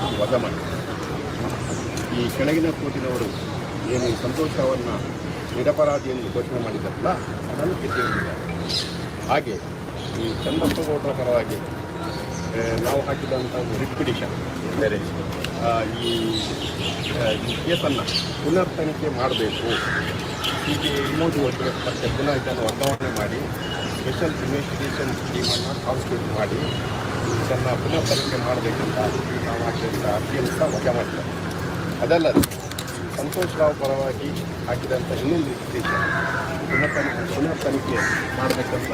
ಅವರು ಈ ಕೆಳಗಿನ ಕೂಟಿನವರು ಏನು ಸಂತೋಷವನ್ನು ನಿರಪರಾಧಿ ಎಂದು ಘೋಷಣೆ ಮಾಡಿದ್ದಾರಲ್ಲ, ಅದನ್ನು ಕಿತ್ತಿದ್ದಾರೆ ಹಾಗೆ ಈ ಚಂದ್ರಪ್ಪ ಗೌಡರ ಪರವಾಗಿ ನಾವು ಹಾಕಿದಂಥ ಒಂದು ರಿಟ್ ಎಂದರೆ ಈ ಕೇಸನ್ನು ಪುನರ್ ತನಿಖೆ ಮಾಡಬೇಕು. ಹೀಗೆ ಇನ್ನೊಂದು ವರ್ಷ ಮತ್ತೆ ಪುನಃ ಇದನ್ನು ವರ್ಗಾವಣೆ ಮಾಡಿ ಸ್ಪೆಷಲ್ ಇನ್ವೆಸ್ಟಿಗೇಷನ್ ಟೀಮನ್ನು ಕಾನ್ಸ್ಟಿಟ್ಯೂಟ್ ಮಾಡಿ ಇದನ್ನು ಪುನಃ ತನಿಖೆ ಮಾಡಬೇಕಂತ ನಾವು ಹಾಕಿದಂಥ ಅಂತ ಸಹ ವಜಾ ಅದಲ್ಲದೆ ಸಂತೋಷ್ ರಾವ್ ಪರವಾಗಿ ಹಾಕಿದಂಥ ಇನ್ನೊಂದು ಉದ್ದೇಶ ಪುನಃ ತನಿಖೆ ಪುನಃ ತನಿಖೆ ಮಾಡಬೇಕಂತ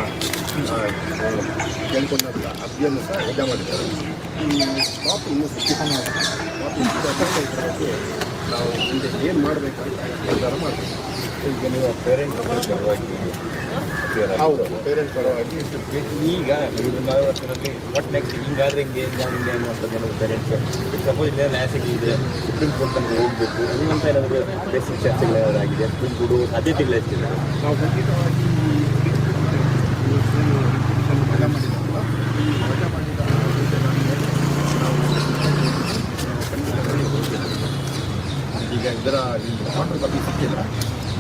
ಕೇಳಿಕೊಂಡಂಥ ಅರ್ಜಿಯನ್ನು ಸಹ ವಜಾ ಮಾಡಿದ್ದಾರೆ ಈ ಕಾಪಿ ಇನ್ನೂ ಶಿಕ್ಷಣ ಕಾಪಿ ಇದರ ಬಗ್ಗೆ ನಾವು ಮುಂದೆ ಏನು ಮಾಡಬೇಕಂತ ನಿರ್ಧಾರ ಮಾಡಬೇಕು. ಈಗ ನೀವು ಪೇರೆಂಟ್ ಪರವಾಗಿ ಹೌದು ಪೇರೆಂಟ್ಸ್ ಪರವಾಗಿ ಈಗ ಇದು ನಾವು ವರ್ಷದಲ್ಲಿ ವಾಟ್ ನೆಕ್ಸ್ಟ್ ಹಿಂಗಾದ್ರೆ ಹಿಂಗೆ ಹಿಂಗೆ ಹಿಂಗೆ ಅನ್ನುವಂಥದ್ದು ಏನಾದ್ರು ಪೇರೆಂಟ್ಸ್ ಸಪೋಸ್ ಇಲ್ಲ ನ್ಯಾಯಕ್ಕೆ ಇದೆ ಸುಪ್ರೀಂ ಕೋರ್ಟ್ ತನಕ ಹೋಗಬೇಕು ನಿಮ್ಮಂತ ಏನಾದರೂ ಬೇಸಿಕ್ ಚರ್ಚೆಗಳು ಏನಾದ್ರು ಆಗಿದೆ ಸುಪ್ರೀಂ ಕೋರ್ಟ್ ಸಾಧ್ಯತೆಗಳು ಎಷ್ಟಿದೆ ನಾವು ಖಂಡಿತವಾಗಿ ಈ ಪಿಟಿಷನ್ ವಜಾ ಮಾಡಿದ್ದಲ್ಲ ಈ ವಜಾ ಮಾಡಿದ ಆದೇಶಗಳಿಗೆ ನಾವು ನಾವು ಖಂಡಿತವಾಗಿ ಹೋಗ್ತೇವೆ. ಈಗ ಇದರ ಈ ಆರ್ಡರ್ ಕಾಪಿ ಸಿಕ್ಕಿಲ್ಲ.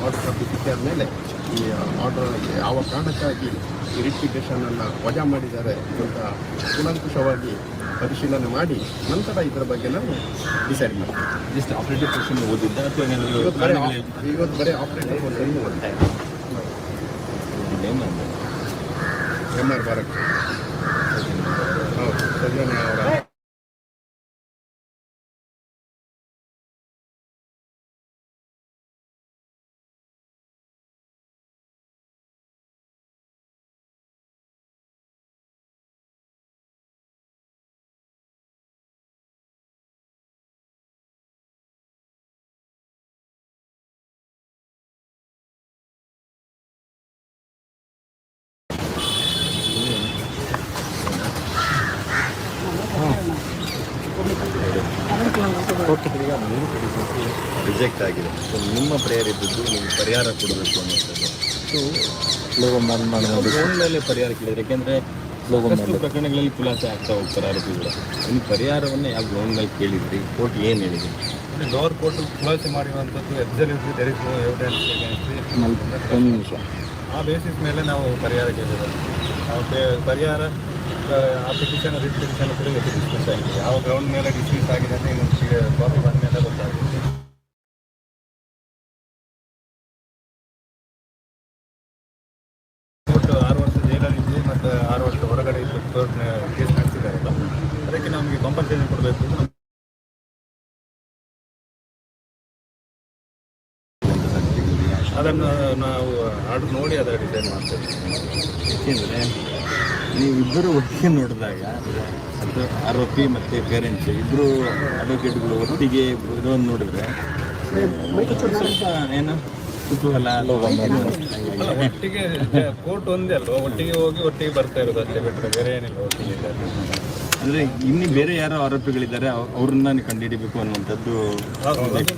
ಆರ್ಡರ್ ಸಿಕ್ಕಿದ ಮೇಲೆ ಈ ಆರ್ಡರ್ ಯಾವ ಕಾರಣಕ್ಕಾಗಿ ಈ ವಜಾ ಮಾಡಿದ್ದಾರೆ ಅಂತ ಕೂಲಂಕುಷವಾಗಿ ಪರಿಶೀಲನೆ ಮಾಡಿ ನಂತರ ಇದರ ಬಗ್ಗೆ ನಾವು ಡಿಸೈಡ್ ಮಾಡ್ತೀವಿ. ಜಸ್ಟ್ ಆಪರೇಟಿವ್ ಪರ್ಸನ್ ಓದಿದ್ದ ಅಥವಾ ಇವತ್ತು ಬರೀ ಆಪರೇಟರ್ ಒಂದು ನೇಮ್ ಎಂ ಆರ್ ಭಾರತ್ ಹೌದು ಅವರ ಮೂರು ರಿಜೆಕ್ಟ್ ಆಗಿದೆ. ಸೊ ನಿಮ್ಮ ಪ್ರೇಯರ್ ಇದ್ದದ್ದು ನೀವು ಪರಿಹಾರ ಕೊಡಬೇಕು ಅನ್ನೋಂಥದ್ದು ಸೊ ಗ್ರೌಂಡ್ ಮೇಲೆ ಪರಿಹಾರ ಕೇಳಿದ್ರೆ ಯಾಕೆಂದ್ರೆ ಸಾಕಷ್ಟು ಪ್ರಕರಣಗಳಲ್ಲಿ ಖುಲಾಸೆ ಆಗ್ತಾ ಹೋಗ್ತಾರೆ ಆರೋಪಿಗಳು. ನಿಮ್ಮ ಪರಿಹಾರವನ್ನು ಯಾವ ಗ್ರೌಂಡ್ ಮೇಲೆ ಕೇಳಿದ್ರಿ? ಕೋರ್ಟ್ ಏನು ಹೇಳಿದ್ರಿ ಲೋವರ್ ಕೋರ್ಟ್ ಖುಲಾಸೆ ಮಾಡಿರುವಂಥದ್ದು absolutely there is no evidence ಒಂದು ನಿಮಿಷ. ಆ ಬೇಸಿಸ್ ಮೇಲೆ ನಾವು ಪರಿಹಾರ ಕೇಳಿರೋದು ಪರಿಹಾರ ಆ, ಪಿಟಿಷನ್ ರಿಟ್ ಪಿಟಿಷನ್ ಕೂಡ ಇವತ್ತು ಡಿಸ್ಮಿಸ್ ಆಗಿದೆ. ಯಾವ ಗ್ರೌಂಡ್ ಮೇಲೆ ಡಿಸ್ಮಿಸ್ ಆಗಿದೆ ಅಂತ ಇನ್ನೊಂದು ಕಾಪಿ ಬಂದ ಮೇಲೆ ಗೊತ್ತಾಗುತ್ತೆ. ಒಟ್ಟು ಆರು ವರ್ಷ ಜೈಲಲ್ಲಿದ್ದು ಮತ್ತು ಆರು ವರ್ಷ ಹೊರಗಡೆ ಇದ್ದು ಕೋರ್ಟ್ ಕೇಸ್ ನಡೆಸಿದ್ದಾರೆ ಅದಕ್ಕೆ ನಮಗೆ ಕಾಂಪನ್ಸೇಷನ್ ಕೊಡಬೇಕು. ಅದನ್ನು ನಾವು ಆರ್ಡರ್ ನೋಡಿ ಅದರ ಡಿಸೈನ್ ಮಾಡ್ತೇವೆ. ನೀವಿಬ್ಬರು ಒಟ್ಟಿಗೆ ನೋಡಿದಾಗ ಅದು ಆರೋಪಿ ಮತ್ತು ಪೇರೆಂಟ್ಸ್ ಇಬ್ಬರು ಅಡ್ವೊಕೇಟ್ಗಳು ಒಟ್ಟಿಗೆ ಇರೋದು ನೋಡಿದ್ರೆ ಸ್ವಲ್ಪ ಏನು? ಕುತೂಹಲ ಒಟ್ಟಿಗೆ ಕೋರ್ಟ್ ಒಂದೇ ಅಲ್ವಾ? ಒಟ್ಟಿಗೆ ಹೋಗಿ ಒಟ್ಟಿಗೆ ಬರ್ತಾ ಇರೋದು ಅಷ್ಟೇ ಬಿಟ್ಟರೆ ಬೇರೆ ಏನಿಲ್ಲ ಒಟ್ಟಿಗೆ ಅಂದರೆ ಇನ್ನು ಬೇರೆ ಯಾರೋ ಆರೋಪಿಗಳಿದ್ದಾರೆ ಅವ್- ಅವ್ರನ್ನ ಕಂಡುಹಿಡಿಬೇಕು ಅನ್ನುವಂಥದ್ದು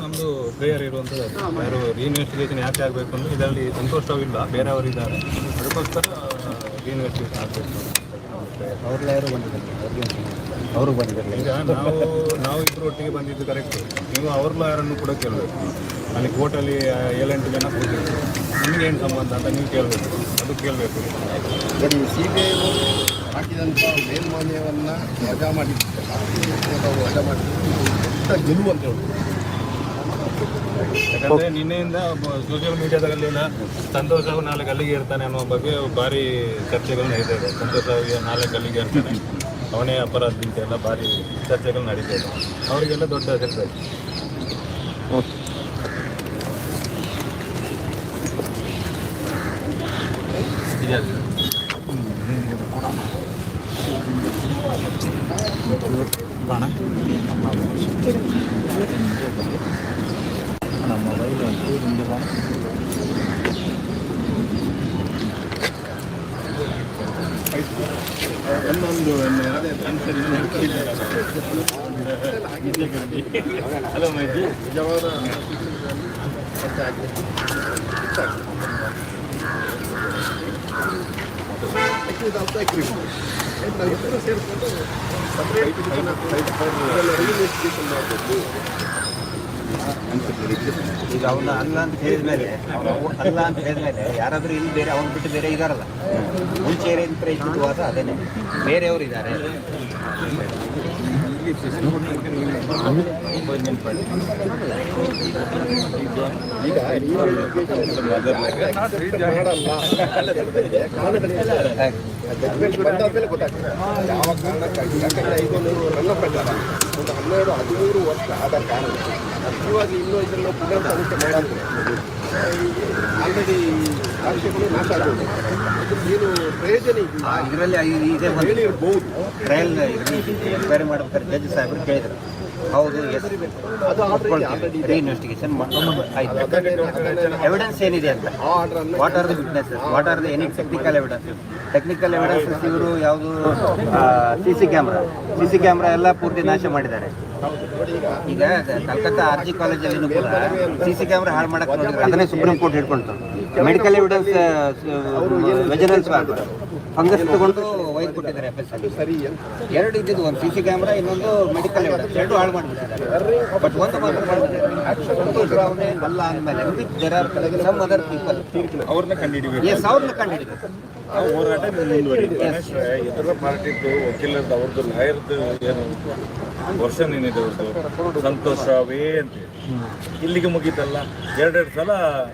ನಮ್ದು ಪ್ರೇಯರ್ ಇರುವಂಥದ್ದು. ಯಾರು ರೀಇನ್ವೆಸ್ಟಿಗೇಷನ್ ಯಾಕೆ ಆಗಬೇಕು ಅಂದ್ರೆ ಇದರಲ್ಲಿ ಸಂತೋಷವಿಲ್ಲ. ಬೇರೆಯವರಿದ್ದಾರೆ ಅದಕ್ಕೋಸ್ಕರ ರೀಇನ್ವೆಸ್ಟಿಗೇಷನ್ ಆಗಬೇಕು ಅವ್ರು ಯಾರು ಬಂದಿದ್ದಾರೆ ಅವರು ಬಂದಿದ್ದಾರೆ ಈಗ ನಾವು ನಾವು ಇಬ್ಬರು ಬಂದಿದ್ದು ಕರೆಕ್ಟ್ ನೀವು ಅವ್ರ ಲಾಯರನ್ನು ಕೂಡ ಕೇಳಬೇಕು ಅಲ್ಲಿ ಕೋರ್ಟಲ್ಲಿ ಏಳೆಂಟು ಜನ ನಿಮಗೆ ಏನು ಸಂಬಂಧ ಅಂತ ನೀವು ಕೇಳಬೇಕು ಅದು ಕೇಳಬೇಕು ಬರೀ ಸಿ ಬಿ ಐ ಹಾಕಿದಂಥ ಮೇಲ್ಮಾನ್ಯವನ್ನು ವಜಾ ಮಾಡಿದ್ದಾರೆ ವಜಾ ಮಾಡಿದ್ದೀವಿ ಗೆಲುವು ಅಂತ ಹೇಳ್ಬೋದು ಯಾಕಂದ್ರೆ ನಿನ್ನೆಯಿಂದ ಸೋಷಿಯಲ್ ಮೀಡಿಯಾದಲ್ಲಿನ ಸಂತೋಷ್ ನಾಲ್ಕು ಗಲ್ಲಿಗೆ ಇರ್ತಾನೆ ಅನ್ನೋ ಬಗ್ಗೆ ಭಾರಿ ಚರ್ಚೆಗಳು ನಡೀತಾ ಇದೆ. ಸಂತೋಷ್ ನಾಲ್ಕು ಗಲ್ಲಿಗೆ ಇರ್ತಾನೆ ಅವನೇ ಅಪರಾಧ ಅಂತ ಎಲ್ಲ ಭಾರಿ ಚರ್ಚೆಗಳು ನಡೀತಾ ಇದೆ. ಅವರಿಗೆಲ್ಲ ದೊಡ್ಡ ಹೆಸರು. ಓಕೆ ಸೇರಿಕೊಂಡು ಸಪ್ರೇಟ್ ರಿಇನ್ವೆಸ್ಟಿಗೇಷನ್ ಮಾಡಬೇಕು ಈಗ ಅವನು ಅಲ್ಲ ಅಂತ ಹೇಳಿದ್ಮೇಲೆ, ಅವನು ಅಲ್ಲ ಅಂತ ಹೇಳಿದ್ಮೇಲೆ ಯಾರಾದ್ರೂ ಇಲ್ಲಿ ಬೇರೆ, ಅವನು ಬಿಟ್ಟು ಬೇರೆ ಇದಾರಲ್ಲ. ಮುಂಚೆ ಏನಂತ ಇದ್ದಿದ್ವಾದ ಅದೇನೆ. ಬೇರೆಯವರು ಇದ್ದಾರೆ ಯಾವ ಕಾರಣಕ್ಕಾಗಿ? ಯಾಕಂದ್ರೆ ನನ್ನ ಪ್ರಕಾರ ಒಂದು ಹನ್ನೆರಡು, ಹದಿಮೂರು ವರ್ಷ ಆದ ಕಾರಣ ಇವಾಗ ಇನ್ನೂ ಇದನ್ನು ಪುನರ್ ತನಿಖೆ ಮಾಡಿದ್ರೆ ಆಲ್ರೆಡಿ ಸಾಕ್ಷ್ಯಗಳು ಆಗೋದು ಏನು ಪ್ರಯೋಜನ ಇಲ್ಲ ಇದರಲ್ಲಿ ಇದೇ ಒಂದು ಹೇಳಿರ್ಬೋದು ಟ್ರಯಲ್ ಎಂಕ್ವೈರಿ ಮಾಡ್ಬೇಕಾದ್ರೆ ಜಡ್ಜ್ ಸಾಹೇಬರು ಕೇಳಿದ್ರು ಹೌದು ಎಸ್ ರೀಇನ್ವೆಸ್ಟಿಗೇಷನ್ ಆಯ್ತು. ಎವಿಡೆನ್ಸ್ ಏನಿದೆ ಅಂತ? What are the witnesses what are the any technical evidence technical evidences ಇವರು ಯಾವುದು C C camera C C camera ಎಲ್ಲ ಪೂರ್ತಿ ನಾಶ ಮಾಡಿದ್ದಾರೆ. ಈಗ ಕಲ್ಕತ್ತಾ ಆರ್ ಜಿ ಕಾಲೇಜಲ್ಲಿನೂ ಕೂಡ ಸಿ ಸಿ ಕ್ಯಾಮ್ರಾ ಹಾಳು ಮಾಡಕ್ಕೆ ನೋಡಿದ್ರೆ ಅದನ್ನೇ ಸುಪ್ರೀಂ ಕೋರ್ಟ್ ಹಿಡ್ಕೊಳ್ತು ಮೆಡಿಕಲ್ ಎವಿಡೆನ್ಸ್ ವೆಜನಲ್ಸ್ ಫಂಗಸ್ ತಗೊಂಡು ವೈರ್ ಕೊಟ್ಟಿದ್ದಾರೆ ಸರಿ ಎರಡು ಇದ್ದಿದ್ದು ಒಂದು ಸಿ ಸಿ ಕ್ಯಾಮ್ರಾ ಇನ್ನೊಂದು ಮೆಡಿಕಲ್ ಎರಡು ಹಾಳು ಮಾಡಿಬಿಟ್ಟಿದ್ದಾರೆ. ಬಟ್ ಒಂದು ಮಾತ್ರ ಅಲ್ಲ ಅಂದಮೇಲೆ there are some other people ಅವ್ರನ್ನ ಕಂಡುಹಿಡಿಬೇಕು. ಎಸ್ ಅವ್ರನ್ನ ಹೋರಾಟ ಇತರ ಪಾರ್ಟಿದ್ದು ವಕೀಲರದ್ದು ಅವ್ರದ್ದು ಲಾಯರ್ದು ಏನು ವರ್ಷನ್ ಏನಿದೆ ಅವ್ರದ್ದು? ಸಂತೋಷ ರಾವೇ ಅಂತ ಇಲ್ಲಿಗೆ ಮುಗೀತಲ್ಲ. ಎರಡೆರಡು ಸಲ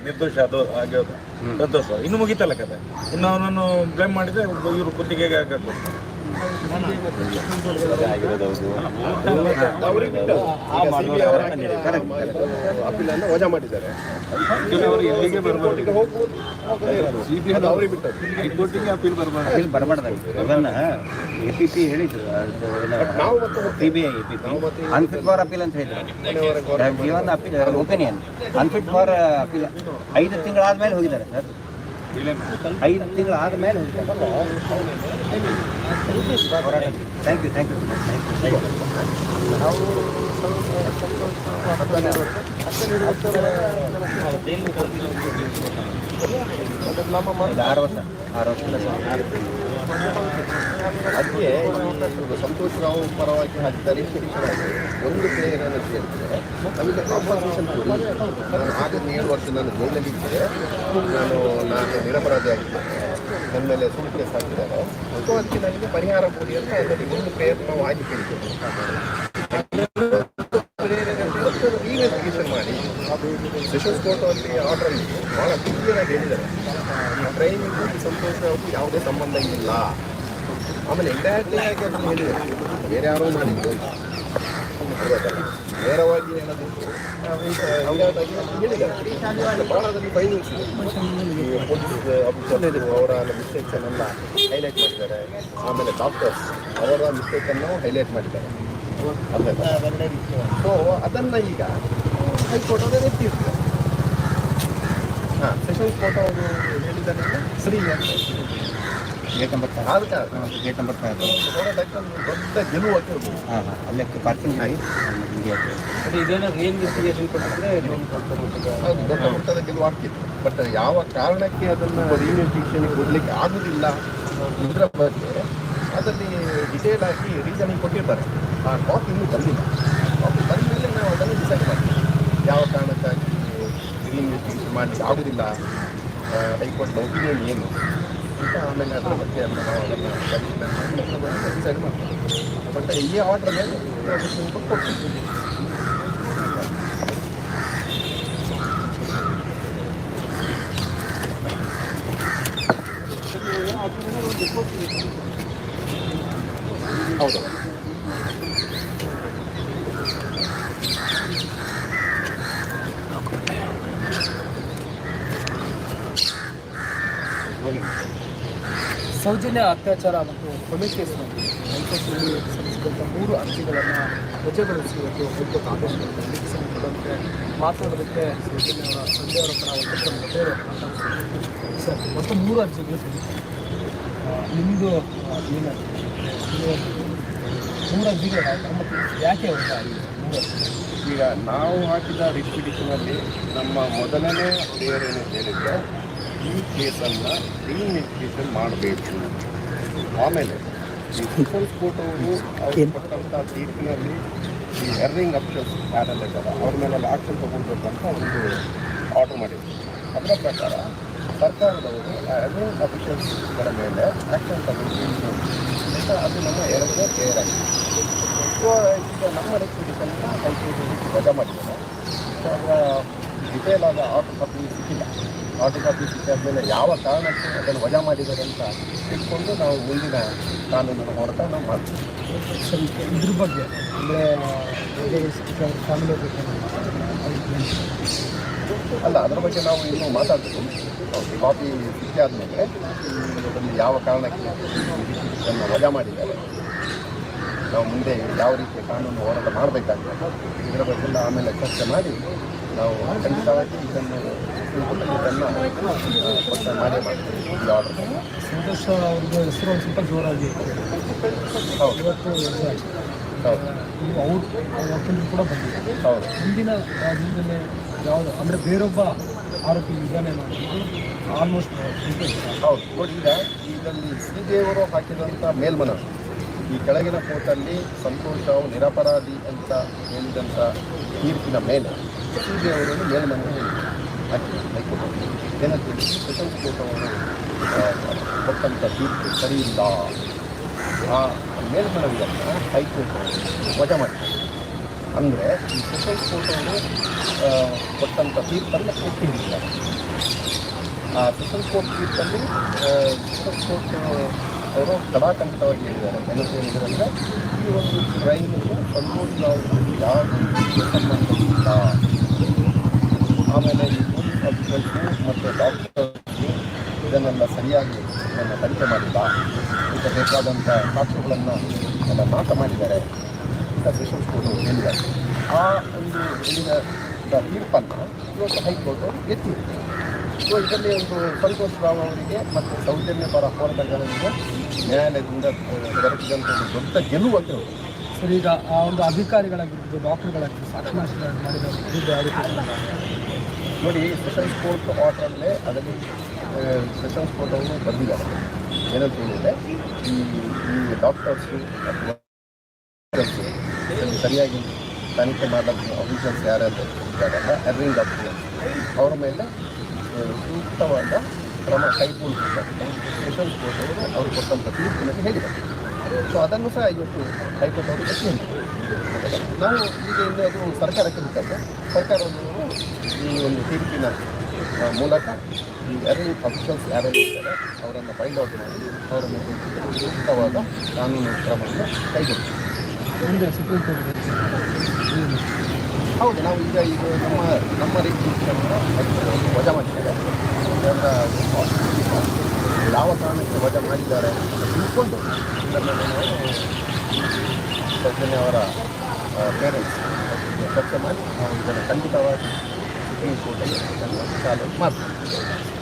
ನಿರ್ದೋಷ ಅದು ಆಗ್ಯೋದು ಸಂತೋಷ ಇನ್ನು ಮುಗಿತಲ್ಲ ಕತೆ ಇನ್ನು ಅವನನ್ನು ಬ್ಲೇಮ್ ಮಾಡಿದ್ರೆ ಇವರು ಕುತ್ತಿಗೆಗೆ ಹಾಕಬೇಕು ವಜಾ ಮಾಡಿದ್ದಾರೆ ಅವರು ಇಲ್ಲಿಗೆ ಬರ್ಬೋದು ಅದು ಅವರಿಗೆ ಬಿಟ್ಟದ್ದು ಹೈಕೋರ್ಟಿಗೆ ಅಪೀಲ್ ಬರಬಾರ್ದು. ಬರಬಾರ್ದಾಗಿತ್ತು ಅದನ್ನ ಎ ಪಿ ಪಿ ಹೇಳಿದ್ರು. ನಾವು ಮತ್ತೆ C B I A P P unfit for appeal ಅಂತ ಹೇಳಿದ್ರು. Appeal opinion unfit for appeal ಐದು ತಿಂಗಳಾದ್ಮೇಲೆ ಹೋಗಿದ್ದಾರೆ. ಸರ್ ಐದು ತಿಂಗಳು ಆದಮೇಲೆ ಥ್ಯಾಂಕ್ ಯು ಥ್ಯಾಂಕ್ ಯು ಆರು ವರ್ಷ. ಆರು ವರ್ಷ. ಅದಕ್ಕೆ ಸಂತೋಷ್ ರಾವ್ ಪರವಾಗಿ ಹಾಕಿದ್ದಾರೆ ಶಿಕ್ಷಣವಾಗಿ ಒಂದು ಪ್ಲೇಯರ್ ಏನಂತ ಹೇಳಿದ್ರೆ ನಮಗೆ ಕಾಂಪನ್ಸೇಷನ್ ಕೊಡಿ. ನಾನು ಆಗದ ಏಳು ವರ್ಷ ನಾನು ಜೈಲಲ್ಲಿದ್ದೆ ನಾನು ನಾನು ನಿರಪರಾಧಿ ಆಗಿದ್ದೇನೆ ನನ್ನ ಮೇಲೆ ಸುಳ್ಳು ಕೇಸ್ ಹಾಕಿದ್ದಾರೆ. ಸೊ ಅದಕ್ಕೆ ನನಗೆ ಪರಿಹಾರ ಕೊಡಿ ಅಂತ ಒಂದು ಪ್ಲೇಯರ್ ನಾವು ಇನ್ವೆಸ್ಟಿಗೇಷನ್ ಮಾಡಿ ಕೋರ್ಟ್ ಅಲ್ಲಿ ಆರ್ಡರ್ ಇತ್ತು ಭಾಳ ಕ್ಲಿಯರ್ ಆಗಿ ಹೇಳಿದ್ದಾರೆ. ಈ ಟ್ರೈನಿಗೂ ಈ ಸಂತೋಷ ರಾವ್ಗೂ ಯಾವುದೇ ಸಂಬಂಧ ಇಲ್ಲ. ಆಮೇಲೆ ಇಂಡೈರೆಕ್ಟ್ಲಿ ಆಗಿ ಅದನ್ನು ಹೇಳಿದ್ದಾರೆ. ಬೇರೆ ಯಾರೋ ಮಾಡಿದ್ದು? ನೇರವಾಗಿ ಏನಾದರೂ ಹೇಳಿದ್ದಾರೆ. ಭಾಳ ಇದೆ. ಈ ಪೊಲೀಸ್ ಅವರ ಹೈಲೈಟ್ ಮಾಡಿದ್ದಾರೆ. ಆಮೇಲೆ ಡಾಕ್ಟರ್ಸ್ ಅವರ ಮಿಸ್ಟೇಕನ್ನು ಹೈಲೈಟ್ ಮಾಡಿದ್ದಾರೆ. ಸೊ ಅದನ್ನು ಈಗ ಹೈಕೋರ್ಟ್ ಅವರೇ ಎತ್ತಿರ್ತದೆ ಹಾಂ ಸೆಷನ್ಸ್ ಫೋಟೋ ಅವರು ಹೇಳಿದ್ದಾರೆ ಸರಿ ಅಂತ ಗೇಟ್ ನಂಬರ್ ಫೈವ್ ಆದ ಕಾರಣ ಗೇಟ್ ನಂಬರ್ ಫೈವ್ ಹೋರಾಟಕ್ಕೆ ಒಂದು ದೊಡ್ಡ ಗೆಲುವು ಆಗಿರ್ಬೋದು ಹಾಂ ಹಾಂ ಅಲ್ಲೇ ಪಾರ್ಕಿಂಗ್ ಮಾಡಿ ಹಿಂಗೆ ಅದು ದೊಡ್ಡ ಮಟ್ಟದ ಗೆಲುವು ಆಗ್ತಿತ್ತು. ಬಟ್ ಯಾವ ಕಾರಣಕ್ಕೆ ಅದನ್ನು ರಿಇನ್ವೆಸ್ಟಿಗೇಷನ್ ಕೊಡಲಿಕ್ಕೆ ಆಗುದಿಲ್ಲ ಇದರ ಬಗ್ಗೆ ಅದರಲ್ಲಿ ಡಿಟೇಲ್ ಆಗಿ ರೀಸನಿಂಗ್ ಕೊಟ್ಟಿರ್ತಾರೆ. ಆ ಕಾಪಿ ಇನ್ನೂ ಬಂದಿಲ್ಲ. ಕಾಪಿ ಬಂದ ಮೇಲೆ ನಾವು ಅದನ್ನು ಡಿಸೈಡ್ ಮಾಡ್ತೀವಿ. ಯಾವ ಕಾರಣಕ್ಕಾಗಿ? ರಿಇನ್ವೆಸ್ಟಿಗೇಷನ್ ಮಾಡಲಿಕ್ಕೆ ಆಗುದಿಲ್ಲ ಹೈಕೋರ್ಟ್ ಒಪಿನಿಯನ್ ಏನು ಅಂತ ಆಮೇಲೆ ಅದರ ಬಗ್ಗೆ ಅದನ್ನ ನಾವು ಅದನ್ನು ಡಿಸೈಡ್ ಮಾಡ್ತೀವಿ ಬಟ್ ಈ ಆರ್ಡರ್ ಮೇಲೆ ನಾವು ಕೊಡ್ತೀವಿ ಹೌದು ಸೌಜನ್ಯ ಅತ್ಯಾಚಾರ ಮತ್ತು ಕೊಲೆ ಕೇಸಿನಲ್ಲಿ ಸಲ್ಲಿಸಿದಂಥ ಮೂರು ಅರ್ಜಿಗಳನ್ನು ವಜಾಗೊಳಿಸಿ ಹೈಕೋರ್ಟ್ ಆದೇಶ ಸಂಬಂಧಪಟ್ಟಂತೆ ಮಾತನಾಡೋದಕ್ಕೆ ಸೌಜನ್ಯ ಅವರ ತಂದೆಯವರ ಪರ ವಕೀಲರ ಮೊದಲೇ ಸರ್, ಮತ್ತು ಮೂರು ಅರ್ಜಿಗಳು ನಿಮ್ಮದು ಏನು? ಮೂರು ಅರ್ಜಿಗಳು ಮತ್ತು ಯಾಕೆ ಅವ್ರಿಗೆ ಈಗ ನಾವು ಹಾಕಿದ ರಿಟ್ ನಮ್ಮ ಮೊದಲನೇ ಪ್ಲೇಯರ್ ಏನು ಹೇಳಿದ್ರೆ ಈ ಕೇಸನ್ನು ಇನ್ವೆಸ್ಟಿಗೇಷನ್ ಮಾಡಬೇಕು. ಆಮೇಲೆ ಈ ಸುಪ್ರೀಂ ಕೋರ್ಟ್ ಅವರು ಅವ್ರು ಕೊಟ್ಟಂಥ ತೀರ್ಪಿನಲ್ಲಿ ಈ ಎರ್ನಿಂಗ್ ಅಪ್ಷನ್ಸ್ ಪ್ಯಾನಲ್ ಇದ್ದಾರೆ ಅವ್ರ ಮೇಲೆ ಆಕ್ಷನ್ ತಗೊಳ್ಬೇಕಂತ ಒಂದು ಆರ್ಡರ್ ಮಾಡಿದ್ರು. ಅದರ ಪ್ರಕಾರ ಸರ್ಕಾರದವರು ಆ ಎರ್ನಿಂಗ್ ಅಫಿಷಿಯಲ್ಸ್ಗಳ ಮೇಲೆ ತಗೊಳ್ಬೇಕು. ಅಂತ ಅದು ನಮ್ಮ ಎರಡನೇ ಪ್ಲೇಯರ್ ಆಗಿದೆ. ಸೊ ಈಗ ನಮ್ಮ ರೆಪ್ಯುಟೇಷನ್ನ ಹೈಕೋರ್ಟಲ್ಲಿ ವಜಾ ಮಾಡಿದ್ದಾರೆ. ಸೊ ಅದರ ಡಿಟೇಲ್ ಆದ ಆರ್ಡರ್ ಕಾಪಿ ಸಿಕ್ಕಾದ ಮೇಲೆ ಯಾವ ಕಾರಣಕ್ಕೆ ಅದನ್ನು ವಜಾ ಮಾಡಿದ್ದಾರೆ ಅಂತ ತಿಳ್ಕೊಂಡು ನಾವು ಮುಂದಿನ ಕಾನೂನನ್ನು ಹೋರಾಟ ನಾವು ಮಾಡ್ತೀವಿ. ಇದ್ರ ಬಗ್ಗೆ? ಅಂದರೆ ಅಲ್ಲ ಅದರ ಬಗ್ಗೆ ನಾವು ಇನ್ನೂ ಮಾತಾಡಬೇಕು ಕಾಪಿ ಸಿಕ್ಕಾದ್ಮೇಲೆ ಅದನ್ನು ಯಾವ ಕಾರಣಕ್ಕೆ ಇದನ್ನು ವಜಾ ಮಾಡಿದ್ದಾರೆ. ನಾವು ಮುಂದೆ ಯಾವ ರೀತಿಯ ಕಾನೂನು ಹೋರಾಟ ಮಾಡಬೇಕಾಗ್ತದೆ. ಇದರ ಬಗ್ಗೆ ಎಲ್ಲ ಆಮೇಲೆ ಚರ್ಚೆ ಮಾಡಿ ನಾವು ಖಂಡಿತವಾಗಿ ಇದನ್ನು ಸಂತೋಷ ಅವ್ರದ್ದು ಹೆಸರು ಒಂದು ಸ್ವಲ್ಪ ಜೋರಾಗಿ ಇವತ್ತು. ಹೌದು ಅವ್ರು ಕೂಡ ಬಂದಿದೆ ಹೌದು ಹಿಂದಿನ ರಾಜ್ಯದಲ್ಲಿ ಯಾವುದು ಅಂದರೆ ಬೇರೊಬ್ಬ ಆರೋಪಿ ಇದ್ದಾನೆ ಆಲ್ಮೋಸ್ಟ್ ಹೌದು ಈಗ ಇದರಲ್ಲಿ ಶ್ರೀದೇವರು ಹಾಕಿದಂಥ ಮೇಲ್ಮನವಿ ಈ ಕೆಳಗಿನ ಕೋರ್ಟಲ್ಲಿ ಸಂತೋಷ್ ಅವರು ನಿರಪರಾಧಿ ಅಂತ ಹೇಳಿದಂಥ ತೀರ್ಪಿನ ಮೇಲೆ ಶ್ರೀದೇವರನ್ನು ಮೇಲ್ಮನವಿ ಹೇಳಿದ್ರು ಅವರು ಆ, ಕೊಟ್ಟಂಥ ತೀರ್ಪು ಸರಿಯಿಲ್ಲ ಆ ಮೇಲ್ಮನವಿಯನ್ನು ಹೈಕೋರ್ಟ್ ವಜಾ ಮಾಡ್ತಾರೆ ಅಂದರೆ ಈ ಸುಪ್ರೀಂ ಕೋರ್ಟವರು ಕೊಟ್ಟಂಥ ತೀರ್ಪನ್ನು ಒಪ್ಪಿದ್ದಾರೆ ಆ ಸುಪ್ರೀಂ ಕೋರ್ಟ್ ತೀರ್ಪಲ್ಲಿ ಸುಪ್ರೀಂ ಕೋರ್ಟ್ ಅವರು ಕಡಾಖಂಡಿತವಾಗಿ ಹೇಳಿದ್ದಾರೆ ಏನಂತ ಹೇಳಿದ್ರಂದ್ರೆ ಈ ಒಂದು ಕ್ರೈಮಿಗೆ ಸಂಪೂರ್ಣ ಯಾರು ಸಂಬಂಧ ಇಲ್ಲ ಆಮೇಲೆ ಈ ಪೊಲೀಸ್ ಅಫಿಷಿಯಲ್ಸು ಮತ್ತು ಡಾಕ್ಟರ್ಸು ಇದನ್ನೆಲ್ಲ ಸರಿಯಾಗಿ ನನ್ನ ತನಿಖೆ ಮಾಡಿಲ್ಲ. ಈಗ ಬೇಕಾದಂಥ ಸಾಕ್ಷ್ಯಗಳನ್ನು ಎಲ್ಲ ನಾಶ ಮಾಡಿದ್ದಾರೆ. ಅಂತ ಸೆಷನ್ಸ್ ಕೋರ್ಟು ಹೇಳಿದ್ದಾರೆ. ಆ ಒಂದು ಹೇಳಿದ ತೀರ್ಪನ್ನು ಇವತ್ತು ಹೈಕೋರ್ಟ್ ಎತ್ತಿದೆ ಸೊ ಇದರಲ್ಲಿ ಒಂದು ಸಂತೋಷ್ ರಾವ್ ಅವರಿಗೆ ಮತ್ತು ಸೌಜನ್ಯ ಪರ ಹೋರಾಟಗಾರರಿಗೆ ನ್ಯಾಯಾಲಯದಿಂದ ದೊರಕಿದಂಥ ಒಂದು ದೊಡ್ಡ ಗೆಲುವು ಅಂತ ಸರ್, ಈಗ ಆ ಒಂದು ಅಧಿಕಾರಿಗಳಾಗಿರ್ಬೋದು, ಡಾಕ್ಟರ್ಗಳಾಗಿರ್ಬೋದು, ಸಾಕ್ಷಿ ಮಾಡಿದ ನೋಡಿ ಸೆಷನ್ಸ್ ಸ್ಪೋರ್ಟ್ ಆರ್ಡ್ರಲ್ಲೇ ಅದರಲ್ಲಿ ಸೆಷನ್ಸ್ ಕೋರ್ಟ್ ಅವರು ಬಂದಿದ್ದಾರೆ. ಏನಂತ ಹೇಳಿದರೆ, ಈ ಈ ಡಾಕ್ಟರ್ಸು ಅಥವಾ ಸರಿಯಾಗಿ ತನಿಖೆ ಮಾಡಲು ಅಫಿಷಿಯಲ್ಸ್ ಯಾರ್ಯಾರು ಇದ್ದಾರಲ್ಲ ಎರ್ರಿಂಗ್ ಡಾಕ್ಟರ್ ಅವರ ಮೇಲೆ ಸೂಕ್ತವಾದ ಕ್ರಮ ಕೈಗೊಳ್ಳುತ್ತೆ ಸೆಷನ್ಸ್ ಸ್ಪೋರ್ಟ್ ಅವರು ಅವರು ಕೊಟ್ಟಂಥ ತೀರ್ಪಿನಲ್ಲಿ ಹೇಳಿದ್ದಾರೆ. ಸೊ ಅದನ್ನು ಸಹ ಇವತ್ತು ಹೈಕೋರ್ಟ್ ಅವರು ಪ್ರಶ್ನೆ ನಾವು ಈಗ ಇಲ್ಲಿ ಅದು ಸರ್ಕಾರಕ್ಕೆ ಬಿಟ್ಟದ್ದು ಸರ್ಕಾರದವರು ಈ ಒಂದು ತೀರ್ಪಿನ ಮೂಲಕ ಈ ಎರಡು ಅಫಿಷಿಯಲ್ಸ್ ಯಾರೇ ಇರ್ತಾರೆ ಅವರನ್ನು ಫೈಂಡ್ ಔಟ್ ಮಾಡಿ, ಅವರನ್ನು ಸೂಕ್ತವಾದ ಕಾನೂನು ಕ್ರಮವನ್ನು ಕೈಗೊಳ್ಳುತ್ತೆ ಹೌದು, ನಾವು ಈಗ ಈಗ ನಮ್ಮ ನಮ್ಮ ರೀತಿಯನ್ನು ವಜಾ ಮಾಡಿದ್ದಾರೆ. ಅದರ ಯಾವ ಕಾರಣಕ್ಕೆ ವಜಾ ಮಾಡಿದ್ದಾರೆ ಅಂತ ತಿಳ್ಕೊಂಡು ಇದನ್ನು ನಾವು ಸೌಜನ್ಯ ಅವರ ಪೇರೆಂಟ್ಸ್ ಚರ್ಚೆ ಮಾಡಿ, ನಾವು ಇದನ್ನು ಖಂಡಿತವಾಗಿ ಸುಪ್ರೀಂ ಕೋರ್ಟಲ್ಲಿ ಇದನ್ನು ಚಾಲೆಂಜ್ ಮಾಡ್ತೀವಿ